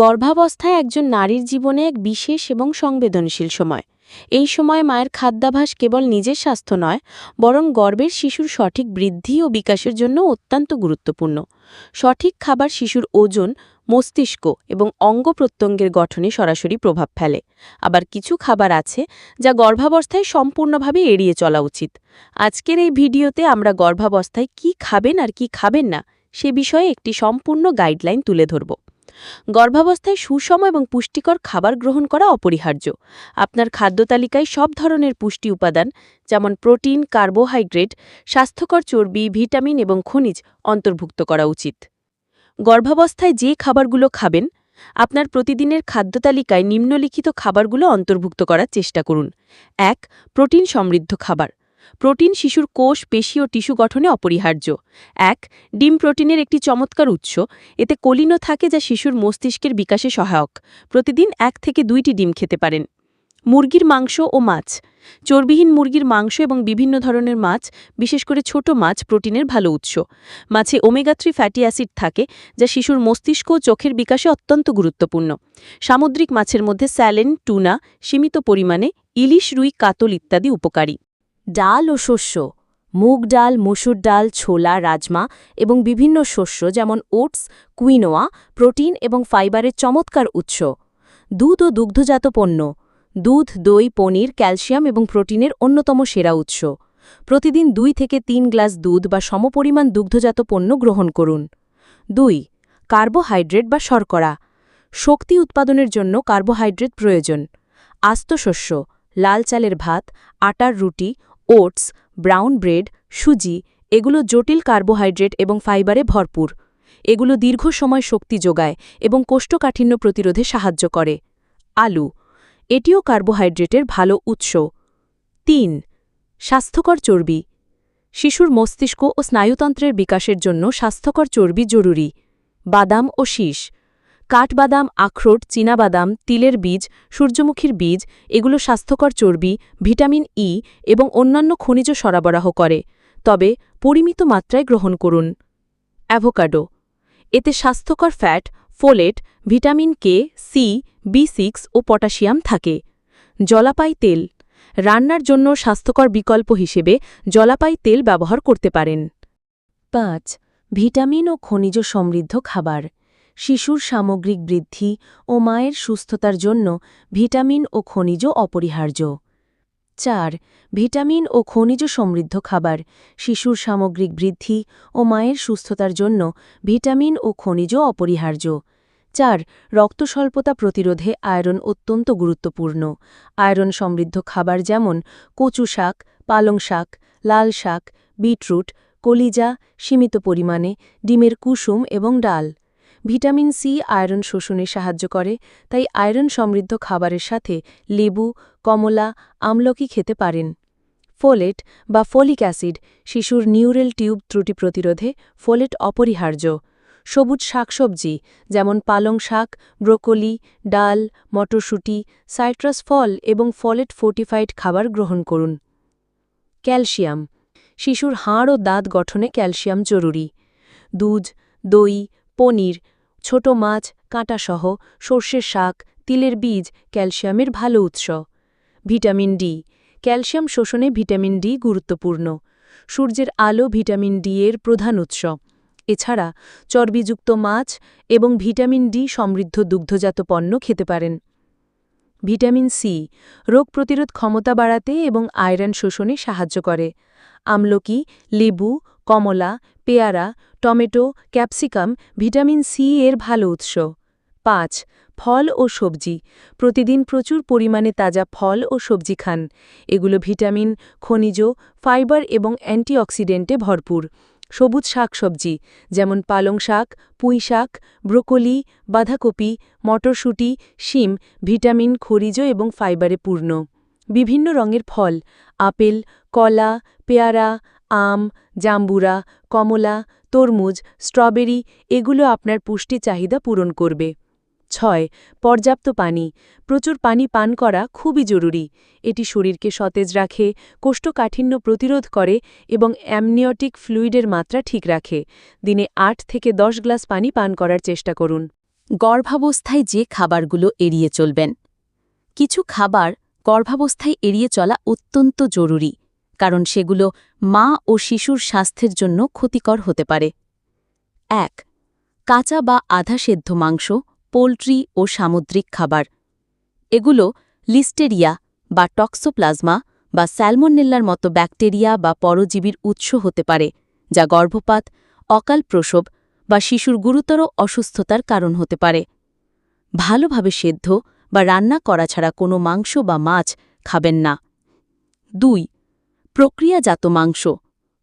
গর্ভাবস্থায় একজন নারীর জীবনে এক বিশেষ এবং সংবেদনশীল সময়। এই সময় মায়ের খাদ্যাভাস কেবল নিজের স্বাস্থ্য নয়, বরং গর্ভের শিশুর সঠিক বৃদ্ধি ও বিকাশের জন্য অত্যন্ত গুরুত্বপূর্ণ। সঠিক খাবার শিশুর ওজন, মস্তিষ্ক এবং অঙ্গ প্রত্যঙ্গের গঠনে সরাসরি প্রভাব ফেলে। আবার কিছু খাবার আছে যা গর্ভাবস্থায় সম্পূর্ণভাবে এড়িয়ে চলা উচিত। আজকের এই ভিডিওতে আমরা গর্ভাবস্থায় কি খাবেন আর কি খাবেন না, সে বিষয়ে একটি সম্পূর্ণ গাইডলাইন তুলে ধরব। গর্ভাবস্থায় সুষম এবং পুষ্টিকর খাবার গ্রহণ করা অপরিহার্য। আপনার খাদ্য তালিকায় সব ধরনের পুষ্টি উপাদান, যেমন প্রোটিন, কার্বোহাইড্রেট, স্বাস্থ্যকর চর্বি, ভিটামিন এবং খনিজ অন্তর্ভুক্ত করা উচিত। গর্ভাবস্থায় যে খাবারগুলো খাবেন, আপনার প্রতিদিনের খাদ্য তালিকায় নিম্নলিখিত খাবারগুলো অন্তর্ভুক্ত করার চেষ্টা করুন। এক, প্রোটিন সমৃদ্ধ খাবার। প্রোটিন শিশুর কোষ, পেশি ও টিস্যু গঠনে অপরিহার্য। এক, ডিম প্রোটিনের একটি চমৎকার উৎস। এতে কলিনো থাকে যা শিশুর মস্তিষ্কের বিকাশে সহায়ক। প্রতিদিন এক থেকে দুইটি ডিম খেতে পারেন। মুরগির মাংস ও মাছ। চর্বিহীন মুরগির মাংস এবং বিভিন্ন ধরনের মাছ, বিশেষ করে ছোট মাছ, প্রোটিনের ভালো উৎস। মাছে ওমেগা থ্রি ফ্যাটি অ্যাসিড থাকে, যা শিশুর মস্তিষ্ক ও চোখের বিকাশে অত্যন্ত গুরুত্বপূর্ণ। সামুদ্রিক মাছের মধ্যে স্যালেন, টুনা, সীমিত পরিমাণে ইলিশ, রুই, কাতল ইত্যাদি উপকারী। ডাল ও শস্য, মুগ ডাল, মসুর ডাল, ছোলা, রাজমা এবং বিভিন্ন শস্য যেমন ওটস, কুইনোয়া, প্রোটিন এবং ফাইবারের চমৎকার উৎস। দুধ ও দুগ্ধজাত পণ্য, দুধ, দই, পনির, ক্যালসিয়াম এবং প্রোটিনের অন্যতম সেরা উৎস। প্রতিদিন দুই থেকে তিন গ্লাস দুধ বা সমপরিমাণ দুগ্ধজাত পণ্য গ্রহণ করুন। দুই, কার্বোহাইড্রেট বা শর্করা, শক্তি উৎপাদনের জন্য কার্বোহাইড্রেট প্রয়োজন। আস্ত শস্য, লাল চালের ভাত, আটার রুটি ওটস, ব্রাউন ব্রেড, সুজি এগুলো জটিল কার্বোহাইড্রেট এবং ফাইবারে ভরপুর। এগুলো দীর্ঘ সময় শক্তি যোগায় এবং কোষ্ঠকাঠিন্য প্রতিরোধে সাহায্য করে। আলু, এটিও কার্বোহাইড্রেটের ভালো উৎস। তিন, স্বাস্থ্যকর চর্বি। শিশুর মস্তিষ্ক ও স্নায়ুতন্ত্রের বিকাশের জন্য স্বাস্থ্যকর চর্বি জরুরি। বাদাম ও শীষ। কাঠবাদাম, আখরোট, চীনাবাদাম, তিলের বীজ, সূর্যমুখীর বীজ, এগুলো স্বাস্থ্যকর চর্বি, ভিটামিন ই এবং অন্যান্য খনিজ সরবরাহ করে। তবে পরিমিত মাত্রায় গ্রহণ করুন। অ্যাভোকাডো। এতে স্বাস্থ্যকর fat, folate, vitamin K C B six ও পটাশিয়াম থাকে। জলাপাই তেল। রান্নার জন্য স্বাস্থ্যকর বিকল্প হিসেবে জলাপাই তেল ব্যবহার করতে পারেন। পাঁচ, ভিটামিন ও খনিজ সমৃদ্ধ খাবার। শিশুর সামগ্রিক বৃদ্ধি ও মায়ের সুস্থতার জন্য ভিটামিন ও খনিজ অপরিহার্য। চার, ভিটামিন ও খনিজ সমৃদ্ধ খাবার, শিশুর সামগ্রিক বৃদ্ধি ও মায়ের সুস্থতার জন্য ভিটামিন ও খনিজ অপরিহার্য। চার, রক্তস্বল্পতা প্রতিরোধে আয়রন অত্যন্ত গুরুত্বপূর্ণ। আয়রন সমৃদ্ধ খাবার যেমন কচু শাক, পালং শাক, লাল শাক, বিটরুট, কলিজা, সীমিত পরিমাণে, ডিমের কুসুম এবং ডাল। ভিটামিন সি আয়রন শোষণে সাহায্য করে, তাই আয়রন সমৃদ্ধ খাবারের সাথে লেবু, কমলা, আমলকি খেতে পারেন। ফোলেট বা ফোলিক অ্যাসিড শিশুর নিউরেল টিউব ত্রুটি প্রতিরোধে ফোলেট অপরিহার্য। সবুজ শাকসবজি যেমন পালং শাক, ব্রোকলি, ডাল, মটরশুঁটি, সাইট্রাস ফল এবং ফলেট ফোর্টিফাইড খাবার গ্রহণ করুন। ক্যালসিয়াম শিশুর হাড় ও দাঁত গঠনে ক্যালসিয়াম জরুরি। দুধ, দই, পনির ছোট মাছ, কাঁটাসহ সর্ষের শাক, তিলের বীজ, ক্যালসিয়ামের ভালো উৎস। Vitamin D. ক্যালসিয়াম শোষণে ভিটামিন ডি গুরুত্বপূর্ণ। সূর্যের আলো ভিটামিন ডি এর প্রধান উৎস। এছাড়া, চর্বিযুক্ত মাছ এবং ভিটামিন ডি সমৃদ্ধ দুগ্ধজাত পণ্য খেতে পারেন। Vitamin C. রোগ প্রতিরোধ ক্ষমতা বাড়াতে এবং আয়রন শোষণে সাহায্য করে। আমলকি, লেবু, কমলা পেয়ারা, টমেটো, ক্যাপসিকাম, ভিটামিন সি এর ভালো উৎস। পাঁচ, ফল ও সবজি। প্রতিদিন প্রচুর পরিমাণে তাজা ফল ও সবজি খান। এগুলো ভিটামিন, খনিজ, ফাইবার এবং অ্যান্টিঅক্সিডেন্টে ভরপুর। সবুজ শাকসবজি, যেমন পালং শাক, পুঁই শাক, ব্রোকলি, বাঁধাকপি, মটরশুঁটি, শিম, ভিটামিন খরিজ এবং ফাইবারে পূর্ণ। বিভিন্ন রঙের ফল, আপেল, কলা, পেয়ারা আম, জাম্বুরা, কমলা, তরমুজ, স্ট্রবেরি এগুলো আপনার পুষ্টি চাহিদা পূরণ করবে। ছয়, পর্যাপ্ত পানি। প্রচুর পানি পান করা খুবই জরুরি। এটি শরীরকে সতেজ রাখে, কোষ্ঠকাঠিন্য প্রতিরোধ করে এবং অ্যামনিওটিক ফ্লুইডের মাত্রা ঠিক রাখে। দিনে আট থেকে দশ গ্লাস পানি পান করার চেষ্টা করুন। গর্ভাবস্থায় যে খাবারগুলো এড়িয়ে চলবেন। কিছু খাবার গর্ভাবস্থায় এড়িয়ে চলা অত্যন্ত জরুরি। কারণ সেগুলো মা ও শিশুর স্বাস্থ্যের জন্য ক্ষতিকর হতে পারে। এক, কাঁচা বা আধা সেদ্ধ মাংস, পোলট্রি ও সামুদ্রিক খাবার। এগুলো লিস্টেরিয়া বা টক্সোপ্লাজমা বা স্যালমোনেল্লার মতো ব্যাকটেরিয়া বা পরজীবীর উৎস হতে পারে, যা গর্ভপাত, অকাল প্রসব বা শিশুর গুরুতর অসুস্থতার কারণ হতে পারে। ভালোভাবে সেদ্ধ বা রান্না করা ছাড়া কোনো মাংস বা মাছ খাবেন না। দুই প্রক্রিয়াজাত মাংস,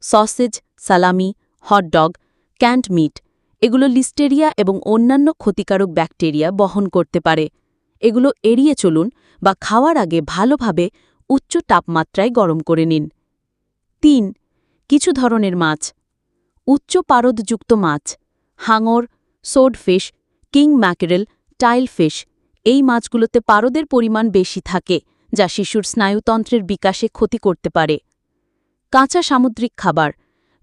sausage, salami hotdog canned meat, এগুলো লিস্টেরিয়া এবং অন্যান্য ক্ষতিকারক ব্যাকটেরিয়া বহন করতে পারে। এগুলো এড়িয়ে চলুন বা খাওয়ার আগে ভালোভাবে উচ্চ তাপমাত্রায় গরম করে নিন। তিন, কিছু ধরনের মাছ, উচ্চ পারদযুক্ত মাছ, হাঙর, swordfish, king mackerel, tile fish. এই মাছগুলোতে পারদের পরিমাণ বেশি থাকে, যা শিশুর স্নায়ুতন্ত্রের বিকাশে ক্ষতি করতে পারে। কাঁচা সামুদ্রিক খাবার,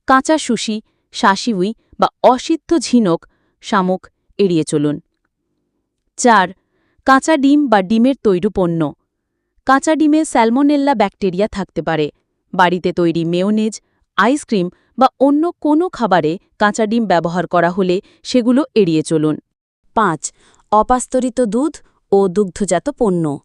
কাঁচা সুশি, শাসিউই বা অসিদ্ধ ঝিনক শামুক এড়িয়ে চলুন। চার, কাঁচা ডিম বা ডিমের তৈরি পণ্য। কাঁচা ডিমে স্যালমোনেল্লা ব্যাকটেরিয়া থাকতে পারে। বাড়িতে তৈরি মেয়োনেজ, আইসক্রিম বা অন্য কোনো খাবারে কাঁচা ডিম ব্যবহার করা হলে সেগুলো এড়িয়ে চলুন। পাঁচ, অপাস্তরিত দুধ ও দুগ্ধজাত পণ্য।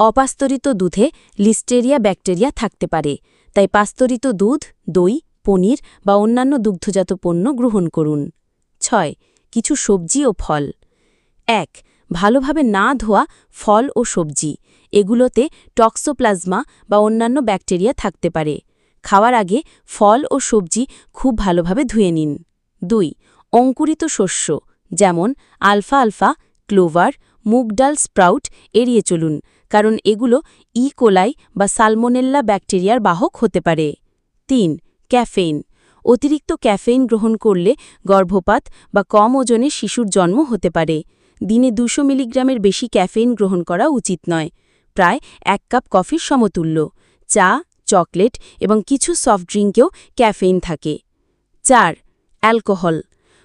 অপাস্তরিত দুধে লিস্টেরিয়া ব্যাকটেরিয়া থাকতে পারে। তাই পাস্তরিত দুধ, দই, পনির বা অন্যান্য দুগ্ধজাত পণ্য গ্রহণ করুন। ছয়, কিছু সবজি ও ফল। এক, ভালোভাবে না ধোয়া ফল ও সবজি। এগুলোতে টক্সোপ্লাজমা বা অন্যান্য ব্যাকটেরিয়া থাকতে পারে। খাওয়ার আগে ফল ও সবজি খুব ভালোভাবে ধুয়ে নিন। দুই, অঙ্কুরিত শস্য, যেমন আলফা আলফা, ক্লোভার, মুগ ডাল স্প্রাউট, এড়িয়ে চলুন। কারণ এগুলো ই কোলাই বা সালমোনেল্লা ব্যাকটেরিয়ার বাহক হতে পারে। তিন, ক্যাফেইন। অতিরিক্ত ক্যাফেইন গ্রহণ করলে গর্ভপাত বা কম ওজনে শিশুর জন্ম হতে পারে। দিনে দুশো মিলিগ্রামের বেশি ক্যাফেইন গ্রহণ করা উচিত নয়। প্রায় এক কাপ কফির সমতুল্য। চা, চকলেট এবং কিছু সফট ড্রিঙ্কেও ক্যাফেইন থাকে। চার, অ্যালকোহল।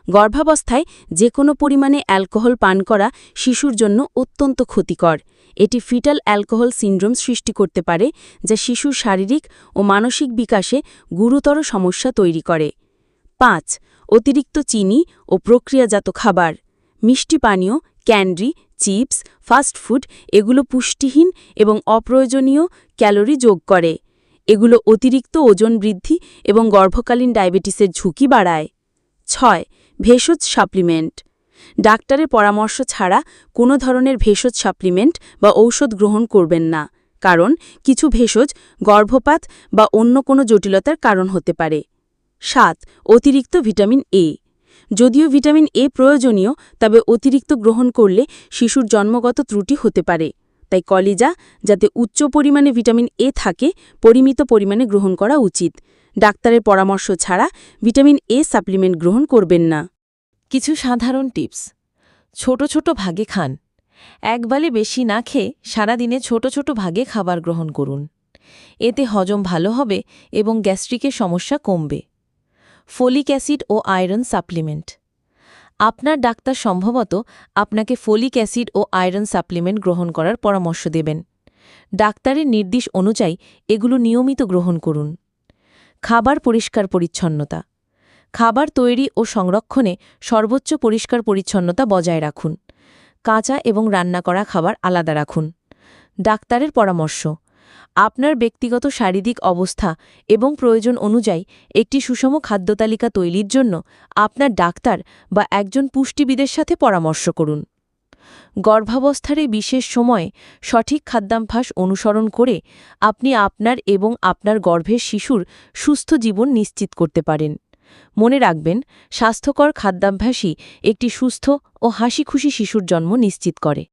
গর্ভাবস্থায় যে কোনো পরিমাণে অ্যালকোহল পান করা শিশুর জন্য অত্যন্ত ক্ষতিকর। এটি ফিটাল অ্যালকোহল সিন্ড্রোম সৃষ্টি করতে পারে, যা শিশুর শারীরিক ও মানসিক বিকাশে গুরুতর সমস্যা তৈরি করে। পাঁচ, অতিরিক্ত চিনি ও প্রক্রিয়াজাত খাবার। মিষ্টি পানীয়, ক্যান্ডি, চিপস, ফাস্ট ফুড এগুলো পুষ্টিহীন এবং অপ্রয়োজনীয় ক্যালোরি যোগ করে। এগুলো অতিরিক্ত ওজন বৃদ্ধি এবং গর্ভকালীন ডায়াবেটিসের ঝুঁকি বাড়ায়। ছয়, ভেষজ সাপ্লিমেন্ট। ডাক্তারের পরামর্শ ছাড়া কোনো ধরনের ভেষজ সাপ্লিমেন্ট বা ঔষধ গ্রহণ করবেন না, কারণ কিছু ভেষজ গর্ভপাত বা অন্য কোনো জটিলতার কারণ হতে পারে। সাত, অতিরিক্ত ভিটামিন এ। যদিও ভিটামিন এ প্রয়োজনীয়, তবে অতিরিক্ত গ্রহণ করলে শিশুর জন্মগত ত্রুটি হতে পারে। তাই কলিজা, যাতে উচ্চ পরিমাণে ভিটামিন এ থাকে, পরিমিত পরিমাণে গ্রহণ করা উচিত। ডাক্তারের পরামর্শ ছাড়া ভিটামিন এ সাপ্লিমেন্ট গ্রহণ করবেন না। কিছু সাধারণ টিপস। ছোট ছোট ভাগে খান। একবালে বেশি না খেয়ে সারাদিনে ছোট ছোট ভাগে খাবার গ্রহণ করুন। এতে হজম ভালো হবে এবং গ্যাস্ট্রিকের সমস্যা কমবে। ফোলিক অ্যাসিড ও আয়রন সাপ্লিমেন্ট। আপনার ডাক্তার সম্ভবত আপনাকে ফোলিক অ্যাসিড ও আয়রন সাপ্লিমেন্ট গ্রহণ করার পরামর্শ দেবেন। ডাক্তারের নির্দেশ অনুযায়ী এগুলো নিয়মিত গ্রহণ করুন। খাবার পরিষ্কার পরিচ্ছন্নতা। খাবার তৈরি ও সংরক্ষণে সর্বোচ্চ পরিষ্কার পরিচ্ছন্নতা বজায় রাখুন। কাঁচা এবং রান্না করা খাবার আলাদা রাখুন। ডাক্তারের পরামর্শ, আপনার ব্যক্তিগত শারীরিক অবস্থা এবং প্রয়োজন অনুযায়ী একটি সুষম খাদ্যতালিকা তৈরির জন্য আপনার ডাক্তার বা একজন পুষ্টিবিদের সাথে পরামর্শ করুন। গর্ভাবস্থার বিশেষ সময়ে সঠিক খাদ্যাভ্যাস অনুসরণ করে আপনি আপনার এবং আপনার গর্ভের শিশুর সুস্থ জীবন নিশ্চিত করতে পারেন। মনে রাখবেন স্বাস্থ্যকর খাদ্যাভ্যাসই একটি সুস্থ ও হাসিখুশি শিশুর জন্ম নিশ্চিত করে।